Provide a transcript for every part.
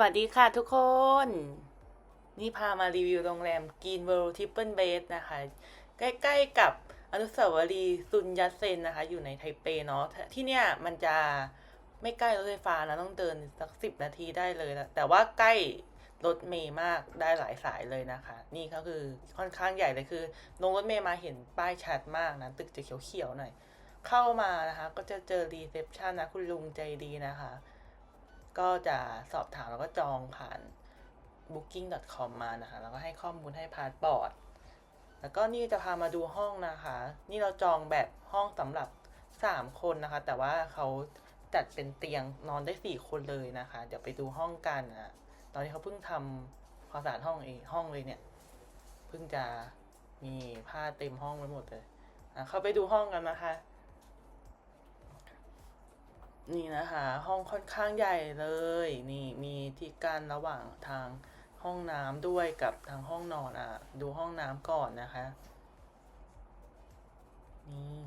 วัสดีค่ะทุกคน นี่พามารีวิวโรงแรมกรีนเวิลด์ทิปเปิลเบสนะคะ ใกล้ๆกับอนุสาวรีย์ซุนยัตเซนนะคะ อยู่ในไทเปเนาะที่เนี่ยมันจะไม่ใกล้รถไฟฟ้านะ ต้องเดินสักสิบนาทีได้เลยนะแต่ว่าใกล้รถเมย์มากได้หลายสายเลยนะคะ นี่ก็คือค่อนข้างใหญ่เลยคือลงรถเมย์มาเห็นป้ายชัดมากนะตึกจะเขียวๆหน่อย เข้ามานะคะ ก็จะเจอรีเซพชันนะคุณลุงใจดีนะคะ ก็จะสอบถามแล้วก็จองผ่าน booking.com มานะคะ แล้วก็ให้ข้อมูลให้พาสปอร์ต แล้วก็นี่จะพามาดูห้องนะคะ นี่เราจองแบบห้องสำหรับ 3 คนนะคะ แต่ว่าเขาจัดเป็นเตียงนอนได้ 4 คนเลยนะคะ เดี๋ยวไปดูห้องกันนะตอนนี้เขาเพิ่งทำความสะอาดห้องเองห้องเลยเนี่ย เพิ่งจะมีผ้าเต็มห้องไปหมดเลยอะเข้าไปดูห้องกันนะคะ นี่นะคะ ห้องค่อนข้างใหญ่เลย นี่มีที่กั้นระหว่างทางห้องน้ำด้วยกับทางห้องนอนอะ ดูห้องน้ำก่อนนะคะ นี่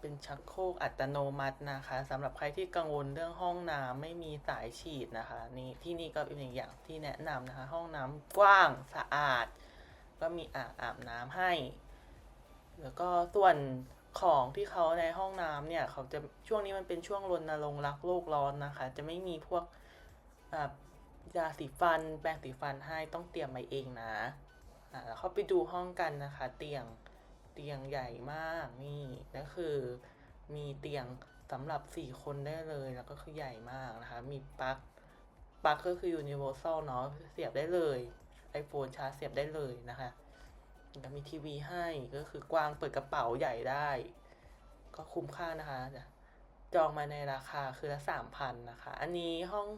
เป็นชักโครกอัตโนมัตินะคะสำหรับใครที่กังวลเรื่องห้องน้ำไม่มีสายฉีดนะคะ นี่ที่นี่ก็เป็นอีกอย่างที่แนะนำนะคะ ห้องน้ำกว้างสะอาด ก็มีอ่างอาบน้ำให้ แล้วก็ส่วน ของที่เขาในห้องน้ำเนี่ยเขาจะช่วงนี้มันเป็นช่วงรณรงค์รักโลกร้อนนะคะ จะไม่มีพวกแบบยาสีฟัน แปรงสีฟันให้ต้องเตรียมมาเองนะอะแล้วเข้าไปดูห้องกันนะคะ เตียงเตียงใหญ่มากนี่ก็คือมีเตียงสำหรับสี่คนได้เลยแล้วก็คือใหญ่มากนะคะ มีปลั๊กปลั๊กก็คือ universal เนาะเสียบได้เลย iPhone ชาร์จเสียบได้เลยนะคะ แล้วมีทีวีให้ก็คือกว้างเปิดกระเป๋าใหญ่ได้ ก็คุ้มค่านะคะจองมาในราคาคือละสามพันนะคะ อันนี้ห้อง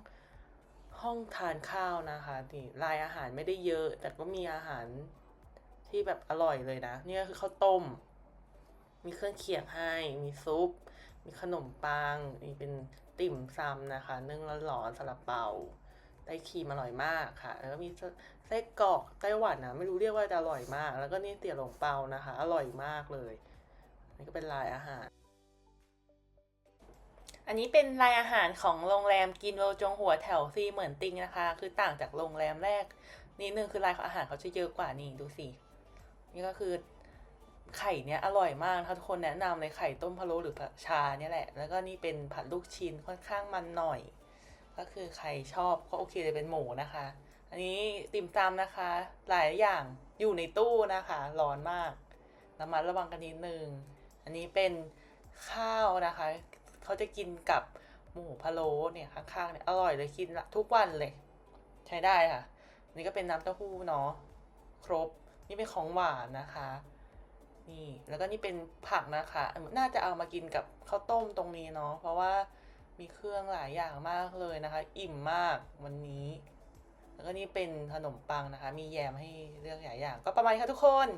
ห้องทานข้าวนะคะนี่รายอาหารไม่ได้เยอะ แต่ก็มีอาหารที่แบบอร่อยเลยนะนี่ก็คือข้าวต้ม มีเครื่องเคียงให้ มีซุป มีขนมปังมีเป็นติ่มซำนะคะนึ่งร้อนๆสลับเปา ได้ครีมอร่อยมากค่ะ แล้วก็มีไส้กรอกไต้หวันนะไม่รู้เรียกว่าจะอร่อยมาก แล้วก็นี่เตี๋ยวหลงเปานะคะ อร่อยมากเลย นี่ก็เป็นลายอาหาร อันนี้เป็นลายอาหารของโรงแรมกินโรจงหัวแถวซีเหมือนติงนะคะ คือต่างจากโรงแรมแรกนิดนึงคือลายของอาหารเขาจะเยอะกว่านี่ดูสิ นี่ก็คือไข่เนี้ยอร่อยมากถ้าทุกคนแนะนำเลยไข่ต้มพะโล้หรือชาเนี่ยแหละ แล้วก็นี่เป็นผัดลูกชิ้นค่อนข้างมันหน่อย ก็คือใครชอบก็โอเคเลยเป็นหมูนะคะ อันนี้ติ่มซำนะคะ หลายอย่างอยู่ในตู้นะคะ ร้อนมากระมัดระวังกันนิดนึง อันนี้เป็นข้าวนะคะ เขาจะกินกับหมูพะโล้เนี่ยข้างๆเนี่ยอร่อยเลยกินทุกวันเลย ใช้ได้ค่ะ นี่ก็เป็นน้ำเต้าหู้เนาะครบ นี่เป็นของหวานนะคะ นี่แล้วก็นี่เป็นผักนะคะ น่าจะเอามากินกับข้าวต้มตรงนี้เนาะเพราะว่า มีเครื่องหลายอย่างมากเลยนะคะ อิ่มมากวันนี้ แล้วก็นี่เป็นขนมปังนะคะ มีแยมให้เลือกหลายอย่าง ก็ประมาณนี้ค่ะทุกคน